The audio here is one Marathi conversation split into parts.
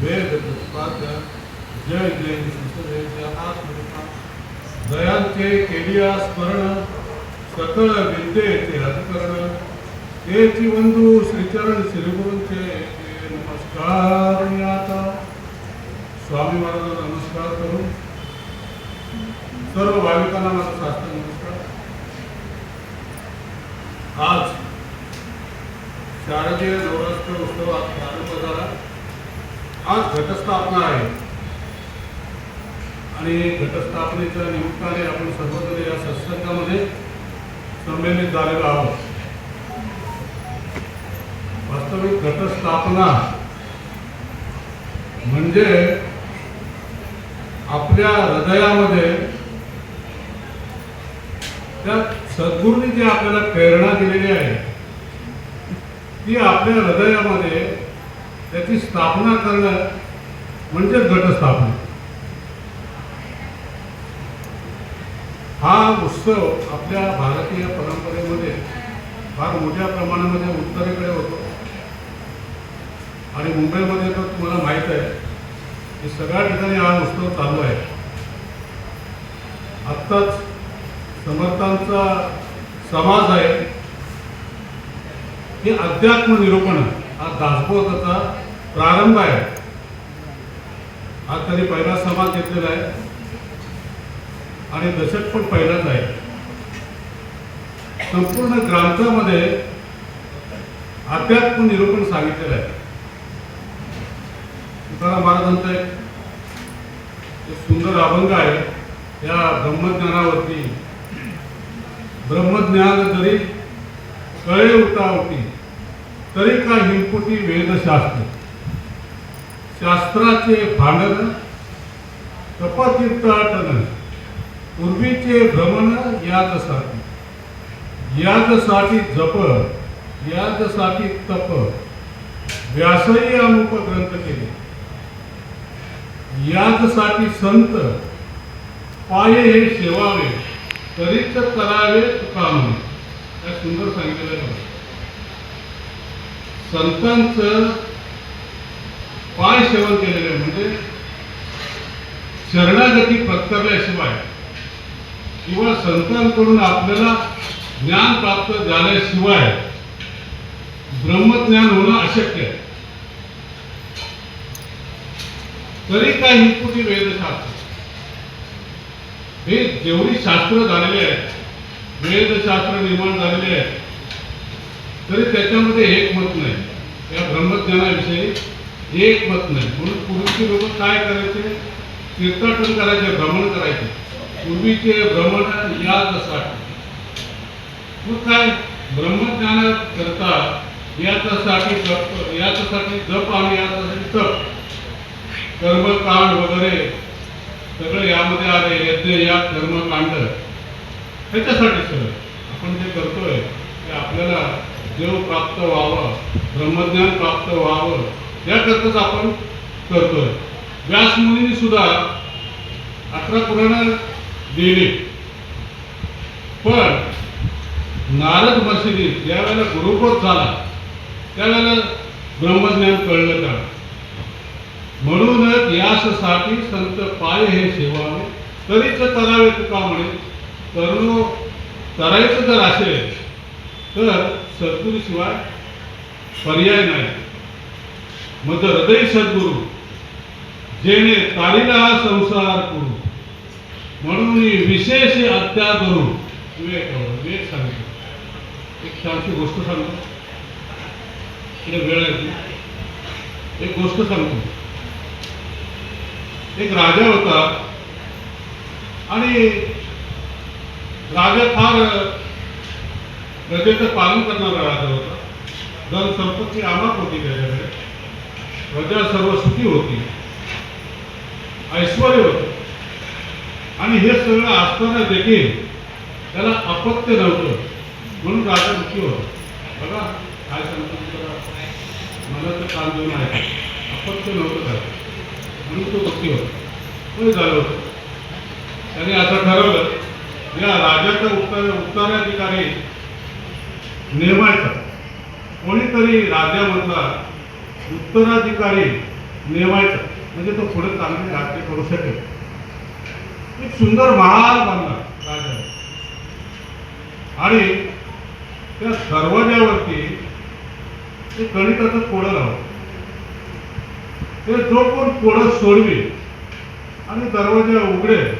वेद प्रतिपाद्य जय जय संसदेच्या आत्मरूपा दयांचे केलिया स्मरण सकळ विद्येचे अधिकरण तेची बंधू श्रीचरण श्रीगुरूंचे नमस्कार मी आता स्वामी महाराजांना नमस्कार करू सर्व भाविकांना माझा शास्त्र नमस्कार आज शारदीय नवरात्र उत्सवात प्रारंभ आज घटस्थापना आहे. आणि घटस्थापनेच्या निमित्ताने आपण सर्वजण या सत्संगामध्ये संमेलित झालेलो आहोत. वास्तविक घटस्थापना म्हणजे आपल्या हृदयामध्ये त्या सद्गुरूंनी जी आपल्याला प्रेरणा दिलेली आहे ती आपल्या हृदयामध्ये त्याची स्थापना करणं म्हणजे घटस्थापना. हा उत्सव आपल्या भारतीय परंपरेमध्ये फार मोठ्या प्रमाणामध्ये उत्तरेकडे होतो. आणि मुंबईमध्ये तर तुम्हाला माहीत आहे की सगळ्या ठिकाणी हा उत्सव चालू आहे. आत्ताच समर्थांचा समाज आहे. हे अध्यात्म निरूपण हा दासबोधाचा प्रारंभ आहे. आज त्यांनी पहिला समाज घेतलेला आहे. आणि दशक पण पहिलाच आहे. संपूर्ण ग्रंथामध्ये अध्यात्म निरूपण सांगितलेलं आहे. तुकाराम महाराजांचं एक सुंदर अभंग आहे. या ब्रह्मज्ञानावरती. ब्रह्मज्ञान जरी कळे उठावती तरी का हिंपुटी वेदशास्त्र? शास्त्राचे भांडण कपतीर्थाटन पूर्वीचे भ्रमण यादसाठी. यादसाठी जप यादसाठी तप. व्यासही अमुक ग्रंथ केले. यादसाठी संत पाये हे सेवावे तरीच करावे काम काय सुंदर सांगितलेलं संतांचं पाय सेवन केलेलं आहे म्हणजे शरणागती पत्करल्याशिवाय किंवा संतांकडून आपल्याला ज्ञान प्राप्त झाल्याशिवाय ब्रह्मज्ञान होणं अशक्य आहे. तरी काय हिकुटी वेदशास्त्र. हे जेवढी शास्त्र झालेले आहेत वेदशास्त्र निर्माण झालेले आहेत तरी त्याच्यामध्ये एक मत नाही. या ब्रह्मज्ञानाविषयी एक मत नाही. म्हणून पूर्वीचे लोक काय करायचे? तीर्थाटन करायचे भ्रमण करायचे. पूर्वीचे भ्रमण यासाठी मग काय? ब्रह्मज्ञाना करता याच्यासाठी जप याच्यासाठी जप आणि याच्यासाठी तप. कर्मकांड वगैरे सगळं यामध्ये आले यज्ञ या कर्मकांड. ह्याच्यासाठी सगळं आपण जे करतोय ते आपल्याला देव प्राप्त व्हावं ब्रह्मज्ञान प्राप्त व्हावं. याकरताच आपण करतोय. व्यासमुनींनी सुद्धा अकरा पुराण दिली पण नारद मशिदीत ज्यावेळेला गुरुपोत झाला त्यावेळेला ब्रह्मज्ञान कळलं का? म्हणूनच यासाठी संत पाय हे सेवावे तरीच करावे तुका म्हणे तरुण करायचं जर असेल तर सद्गुरूशिवाय पर्याय नाही. मग हृदय सद्गुरु जेणे तारीला संसार करू. म्हणून विशेष अत्या करू विवेक सांगतो. एक छानशी गोष्ट सांगतो. इकडे वेळ आहे एक गोष्ट सांगतो. एक राजा होता आणि राजा फार प्रजेचं पालन करणारा राजा होता. धन संपत्ती आमाप होती त्याच्याकडे. प्रजा सर्व सुखी होती. ऐश्वर होते. आणि हे सगळं असताना देखील त्याला अपत्य नव्हतं. म्हणून राजा दुःखी होता. बघा काय सांगतो मला तर काम देऊन आहे. अपत्य नव्हतं काय म्हणून तो दुःखी होता. तो झालं होतं. त्याने असं ठरवलं या राजाचा उत्तर उत्तराधिकारी नेमायचा कोणीतरी राजा राजामधला उत्तराधिकारी नेमायचा म्हणजे तो पुढे चांगली राज्य करू शकेल. एक सुंदर महाल बांधला राजा आणि त्या दरवाज्यावरती ते गणिताचं कोडं लावलं. ते जो कोण कोडं सोडवी आणि दरवाजा उघडेल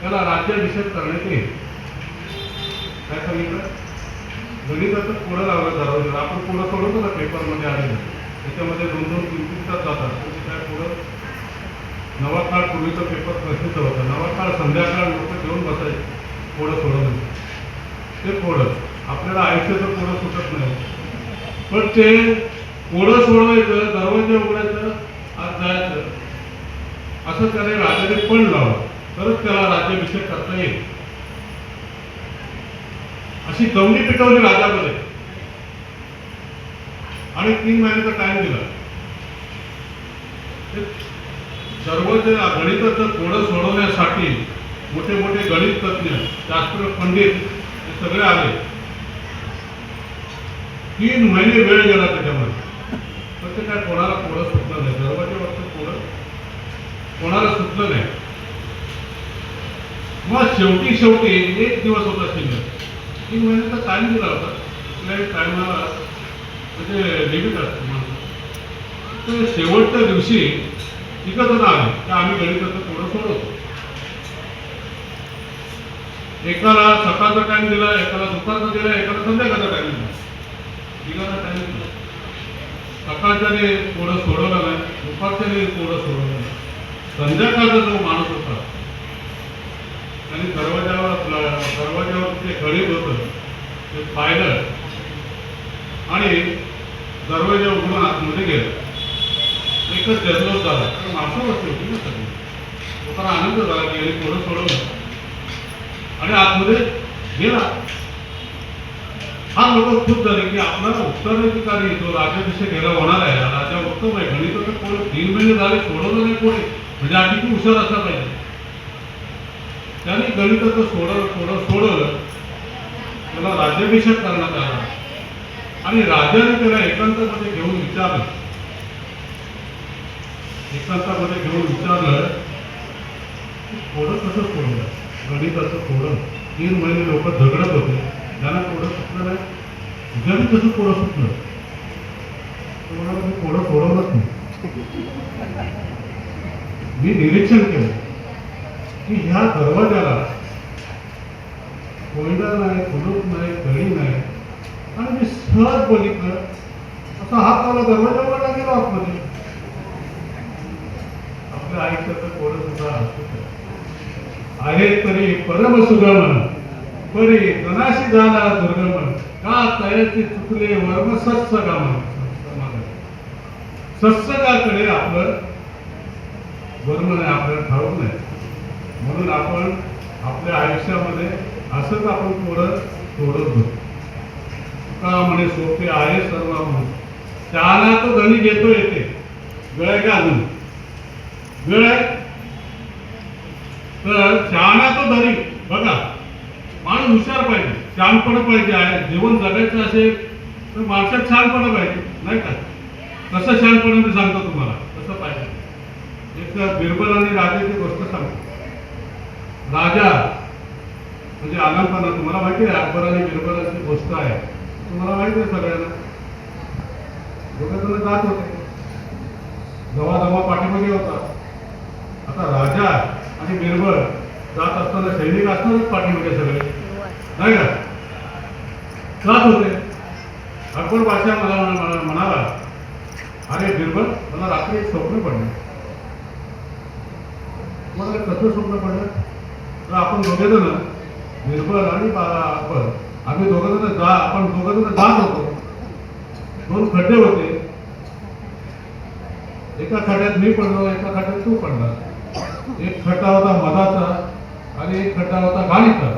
त्याला राज्याभिषेक करण्यात येईल. काय सांगितलं? गणिताचं कोडं लावलं दरवाजाला आपण कोडं सोडवतो ना पेपरमध्ये आलेलं. त्याच्यामध्ये दोन दोन तीन तीन तास जातात तर काय नवा काळ पूर्वीचा पेपर प्रसिद्ध होता. नवा काळ संध्याकाळ लोक घेऊन बसायचे. पोळं सोडवलं ते पोळं आपल्याला आयुष्याचं पोळं सुटत नाही. पण ते पोळं सोडवायचं दरवाजे उघडायचं आज जायचं. असं त्याने राजाने पण लावलं. तरच त्याला राज्याभिषेक करता येईल. अशी गवणी पिटवली राजामध्ये. आणि तीन महिन्याचा टाइम दिला. सर्व जे गणिताचं थोडं सोडवण्यासाठी मोठे मोठे गणित तज्ञ शास्त्र पंडित हे सगळे आले. तीन महिने वेळ गेला त्याच्यामध्ये. पण ते काय कोणाला कोडं सुटलं नाही. दरवाजेवरचं कोडं कोणाला सुटलं नाही. मग शेवटी शेवटी एक दिवस होता शिल्लक तीन महिन्याचा टाइम दिला होता. कुठल्याही टायमाला म्हणजे लिमिट असतं तर शेवटच्या दिवशी तिघं आहे तर आम्ही गणिताचं थोडं सोडवतो एकाला सकाळचा टाइम दिला एकाला दुपारचा दिला एकाला संध्याकाळचा टाइम दिला. तिघाला टाइम दिला. सकाळच्याने थोडं सोडवलं नाही दुपारच्याने थोडं सोडवलं नाही. संध्याकाळचा जो माणूस होता आणि दरवाजावर दरवाजावर ते गणित होतं ते पाहिलं. आणि दरवाजा उघडून आतमध्ये गेलं. एकच जल्लोष झाला तर माणसं बसली होती ना सगळी. लोकांना आनंद झाला की यांनी थोडं सोडवलं आणि आतमध्ये गेला. हा लोक खूप झाले की आपला उत्तराधिकारी तो राज्याभिषेक घ्यायला होणार आहे. राजा उत्तम आहे. तसं कोणी तीन महिने झाले सोडवलं नाही कोणी. म्हणजे आधी किती हुशार असला पाहिजे. त्याने गणिताचं सोडवलं थोडं सोडवलं. त्याला राज्याभिषेक करण्यात आला. आणि राजाने त्याला एकांतामध्ये घेऊन विचारलं. एकांतामध्ये घेऊन विचारलं थोडं कसं सोडलं? गणिताचं थोडं. तीन महिने लोक झगडत होते. त्यांना थोडं सुटलं नाही गणित कसं थोडं सुटलं. तो म्हणाला, मी थोडं सोडवलंच नाही. मी निरीक्षण केलं की ह्या दरवाजाला कोयना नाही कुलूप नाही कळी नाही आणि मी सहज बघितलं असा हात मला दरवाजा उघडला गेला आतमध्ये. आपल्या आयुष्याचं कोण सुद्धा आहे तरी परम सुगमन परी जनाशी झाला दुर्गमन. का तयाची चुकले वर्म सत्सगमन? सत्सगाकडे आपलं वर्म नाही आपल्याला ठाऊक नाही. म्हणून आपण आपल्या आयुष्यामध्ये असंच आपण थोडं तोडत होतो म्हणे सोपे आहे सर्व म्हणे त्याला तो धनी घेतो येते. वेळ आहे का अजून वेळ आहे तर शहाणा तो धनी बघा माणूस हुशार पाहिजे शहाणपण पाहिजे आहे. जीवन जगायचं असेल तर माणसात शहाणपणा पाहिजे नाही का? कसं शहाणपणा मी सांगतो तुम्हाला? कसं पाहिजे. एक बिरबल आणि राजाची गोष्ट सांगतो. राजा म्हणजे आलमपणा तुम्हाला माहिती आहे अकबर आणि बिरबलाची गोष्ट आहे. तुम्हाला माहीत आहे सगळ्यांना. दोघं जण जात होते. जवा जवा पाठीमागे होता. आता राजा आणि बिरबळ जात असताना सैनिक असतानाच पाठीमध्ये सगळे. नाही का? जात होते. अकबर बादशाह मला म्हणाला अरे बिरबल मला रात्री एक स्वप्न पडलं. मला कसं स्वप्न पडलं? तर आपण बघितलं ना बिरबल आणि बा- अकबर आम्ही दोघं जण जा आपण दोघं जण जात होतो दोन खड्डे होते. एका खड्ड्यात मी पडलो एका खड्ड्यात तू पडला एक खड्डा होता मधाचा आणि एक खड्डा होता घाणीचा.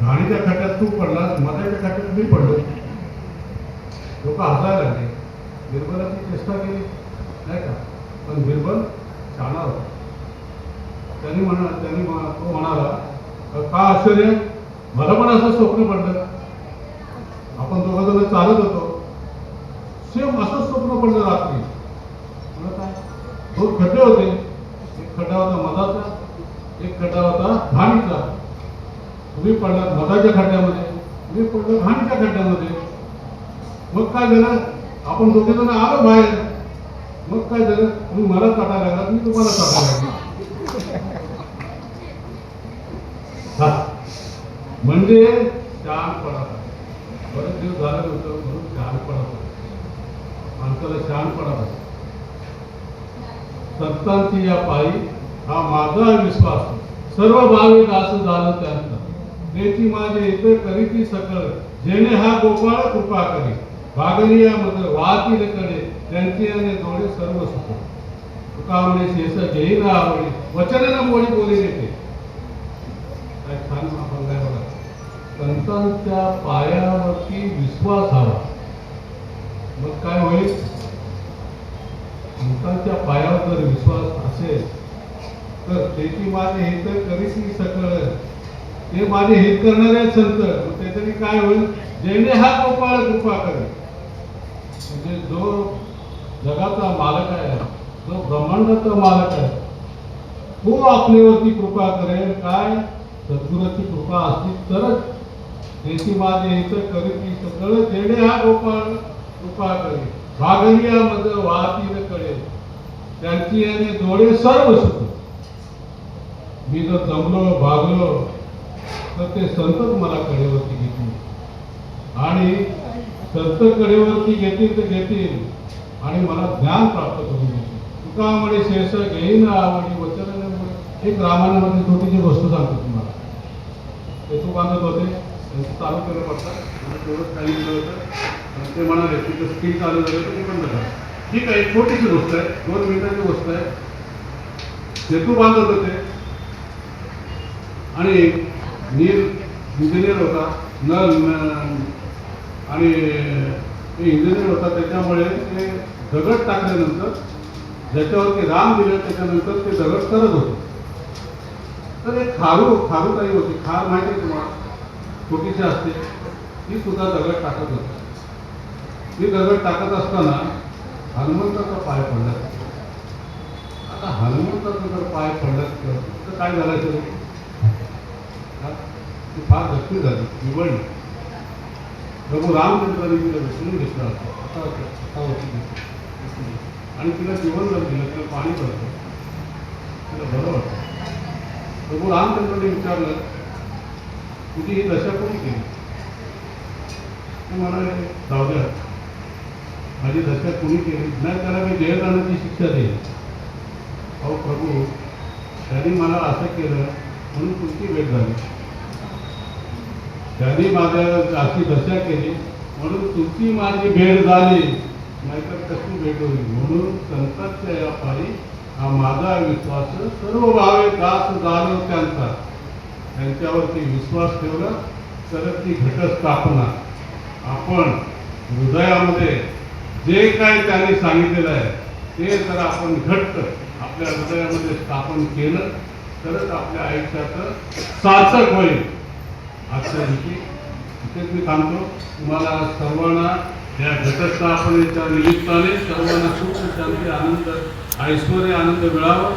घाणीच्या खड्ड्यात तू पडला मधाच्या खड्ड्यात मी पडलो. लोक हसायला लागले. बिरबलाची चेष्टा केली. नाही का? पण बिरबल शहाणा होता. त्यांनी म्हणा त्यांनी तो म्हणाला का आश्चर्य? मला पण असं स्वप्न पडलं. आपण दोघं जण चालत होतो. सेम असंच स्वप्न पडलं रात्री. दोन खड्डे होते. एक खड्डा होता मधाचा एक खड्डा होता घाणीचा. तुम्ही पडलात मधाच्या खड्ड्यामध्ये मी पडलो घाणीच्या खड्ड्यामध्ये. मग काय झालं? आपण दोघे जण आलो बाहेर. मग काय झालं? तुम्ही मला चाटायला लागला मी तुम्हाला चाटायला लागलो हा. म्हणजे शहाणपणा बरेच दिवस झालं होतं म्हणून शहाणपणा माणसाला शहाणपणा पाहिजे. संतांची या पायी हा माझा विश्वास. सर्व भाविक असं झालं त्यांचं. त्याची माझे इतर करीती सकळ. जेणे हा गोपाळ कृपा करी. भागनियामध्ये या वाहतील कडे. त्यांची आणि डोळे सर्व सुख. तुका म्हणे शेष घेईन आवडी. वचने मोडी बोली देते. काय छान अभंग संतांच्या पायावरती विश्वास हवा. मग काय होईल? संतांच्या पायावर जर विश्वास असेल तर त्याची माझे हित मी सकळ ते माझे हित करणारे संत मग त्याच्याने काय होईल? जेणे हा गोपाळ कृपा करेल. म्हणजे जो जगाचा मालक आहे जो ब्रह्मांडाचा मालक आहे तो आपल्यावरती कृपा करेल. काय? सद्गुराची कृपा असली तरच देशी माझे हित करीती सगळं जेणे हा गोपाळ कृपा करे भागरिया मध वाहतील त्यांची आणि जोडे सर्व सुख मी जर जमलो भागलो तर ते संतच मला कडेवरती घेतील आणि संत कडेवरती घेतील तर घेतील आणि मला ज्ञान प्राप्त करून घेतील तुका म्हणे शेष घेईन आवडी वचन एक रामायणामध्ये छोटीशी गोष्ट सांगतो तुम्हाला ते तू बांधत होते चालू केलं पडतात आणि तेवढंच काही दिलं होतं. ते म्हणाले तिथं स्क्रीन चालू झालं तर ते बंद करा. ठीक आहे एक छोटीशी गोष्ट आहे. दोन मिनिटाची गोष्ट आहे. सेतू बांधत होते आणि नील इंजिनियर होता. नल आणि ते इंजिनियर होता. त्याच्यामुळे ते दगड टाकल्यानंतर ज्याच्यावरती राम दिलं त्याच्यानंतर ते दगड करत होते. तर एक खारू खारू काही होती. खार माहिती तुम्हाला? चुकीचे असते ती सुद्धा दगड टाकत होती ती दगड टाकत असताना हनुमंताचा पाय पडला. आता हनुमंताचा जर पाय पडला तर काय झालं? ती फार जखमी झाली निवडली प्रभू रामचंद्राने तिला विसरून घेतला होता आता होती आणि तिला जीवन जर दिलं तिला पाणी पडतं तिला बरं वाटतं प्रभू रामचंद्राने विचारलं तुझी ही दशा कोणी केली ते म्हणाले जाऊ द्या. माझी दशा कोणी केली नाही. त्याला मी जयदानाची शिक्षा देईल अहो प्रभू त्यांनी मला असं केलं म्हणून तुमची भेट झाली. त्यांनी माझ्या अशी दशा केली म्हणून तुमची माझी भेट झाली. नाहीतर कशी भेट होईल? म्हणून संतांच्या या पायी हा माझा विश्वास सर्व भावे दास झालो त्यांचा. त्यांच्यावरती विश्वास ठेवला तर ती घटस्थापना. आपण हृदयामध्ये जे काय त्यांनी सांगितलेलं आहे ते जर आपण घट्ट आपल्या हृदयामध्ये स्थापन केलं तरच आपल्या आयुष्याचं सार्थक होईल. आजच्या दिवशी इथेच मी थांबतो. तुम्हाला सर्वांना या घटस्थापनेच्या निमित्ताने सर्वांना सुख शांती आनंद ऐश्वर आनंद मिळावं.